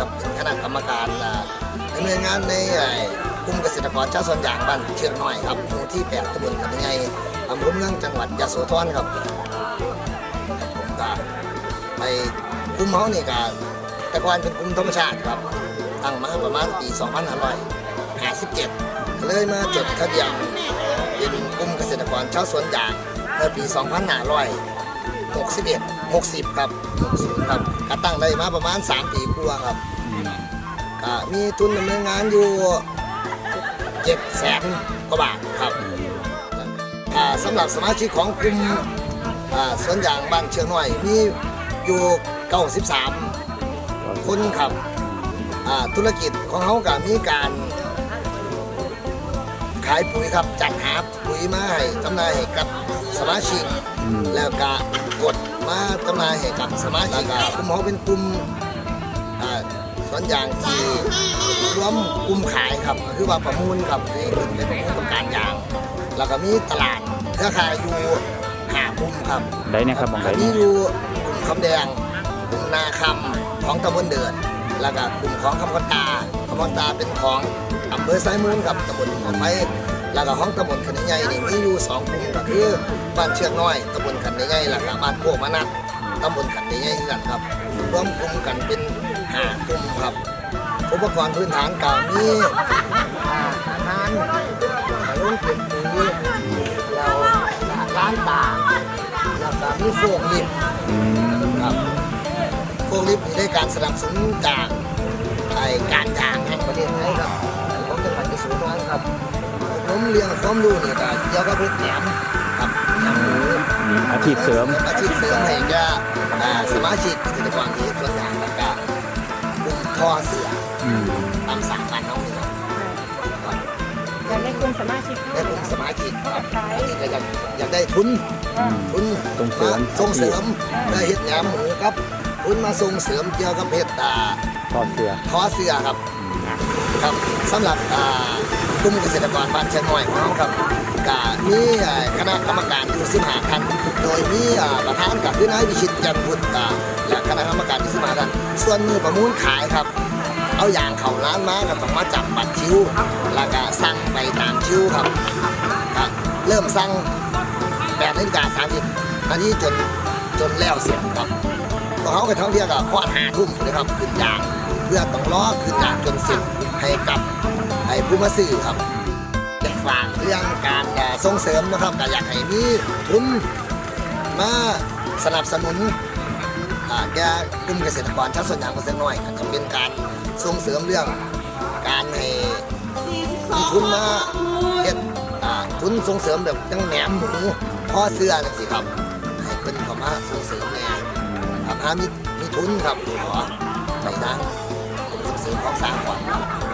ครับเป็นคณะกรรมการอ่าดำเนินงานในอ่กลุ่มเกษตรกรเจ้าส่วนยางบ้านเชียงน้อยครับหมู่ที่แปดตำบลกันยังไงอำเภอเมืองจังหวัดยะโสธรครับผมก็ไปกลุ่มเขานี่ก็แต่ก่อนเป็นกลุ่มธรรมชาติครับ ตั้งมาประมาณปี 2557 เลยมาจดทะเบียนเป็นกลุ่มเกษตรกรชาวสวนยางเมื่อปี 2500 61 60 ครับ60ครับก็ตั้งได้มาประมาณ 3 ปีกว่าครับก็มีทุนดำเนินงานอยู่7แสนกว่าบาทครับสำหรับสมาชิกของกลุ่มอ่าสวนยางบ้านเชียงน้อยมีอยู่93 คนครับธุรกิจของเขาก็มีการายปุ๋ยครับ จัดหาปุ๋ยมาให้จำหน่ายให้กับสมาชิก แล้วก็กดมาจำหน่ายให้กับสมาชิกกลุ่มเขาเป็นกลุ่มอ่าสวนยางที่รวมกลุ่มขายครับก็คือว่าประมูลครับให้เพิ่นได้ประมูลต้องการยาง แล้วก็มีตลาดเครือข่ายอยู่หากลุ่มครับได้เนี่ยครับมองได้ มีเนี่ยอยู่กลุ่มคำแดงกลุ่มนาคำของตำบลเดือด แล้วก็กลุ่มของคำคนตาคำคนตาเป็นของอำเภอไซมูลกับตำบลหัวไฟแล้วก็ของตำบลขันใหญ่นี่มีอยู่สองกลุ่มก็คือบ้านเชือกน้อยตำบลขันใหญ่แล้วก็บ้านโคกมะนัดตำบลขันใหญ่กันครับรวมกลุ่มกันเป็นห้ากลุ่มครับ อุปกรณ์พื้นฐานก็มีอาอาหารโรงเก็บปุ๋ย กลิฟต์นี่ได้การสนับสนุนจากไอ้การยางแห่งประเทศไทยครับของจังหวัดยโสธรครับผมเรียนความรู้นี่ก็เกี่ยวกับเรื่องแหนมครับแหนมหมูอืมอาชีพเสริมอาชีพเสริมให้แก่อ่าสมาชิกเกษตรกรที่ส่วนยางแล้วก็กลุ่มทอเสืออืมตามสามบ้านน้องนี่ครับอยากได้กลุ่มสมาชิกได้กลุ่มสมาชิกครับอันนี้ก็อยากอยากได้ทุนอืมทุนส่งเสริมส่งเสริมเพื่อเฮ็ดแหนมหมูครับ ทุนมาส่งเสริมเกี่ยวกับเฮ็ดอ่าทอดเสือทอเสื้อครับครับสำหรับอ่ากลุ่มเกษตรกรบ้านเชียงน้อยของเราครับก็มีอ่าคณะกรรมการอยู่15ท่านโดยมีอ่าประธานกับคือนายวิชิตจันทร์พุทธอ่าและคณะกรรมการที่15ท่านส่วนมือประมูลขายครับ เอาอย่างเขาร้านมาก็ต้องมาจับบัตรคิวแล้วก็สั่งไปตามคิวครับก็เริ่มสั่ง8นาฬิกา30นาทีจนจนแล้วเสร็จครับ เขาไปท่องเที่ยวกับพอดหาทุ่มเลยครับขึ้นยางเพื่อต้องล้อขึ้นยางจนสร็จให้กับให้ผู้มาซื้อครับอยากฝากเรื่องการส่งเสริมนะครับก็อยากให้มีทุนมาสนับสนุนแก่กลุ่มเกษตรกรชาวสวนยางเกษตรน้อยก็จะเป็นการส่งเสริมเรื่องการให้มีทุนมาเฮ็ดทุนส่งเสริมแบบจังแหนมหมูพ่อเสื้อจังสิครับให้เป็นเข้ามาส่งเสริมแน่ครับ หามีมีทุนครับหรอไม่นะผมต้องซื้อของสร้างก่อนครับ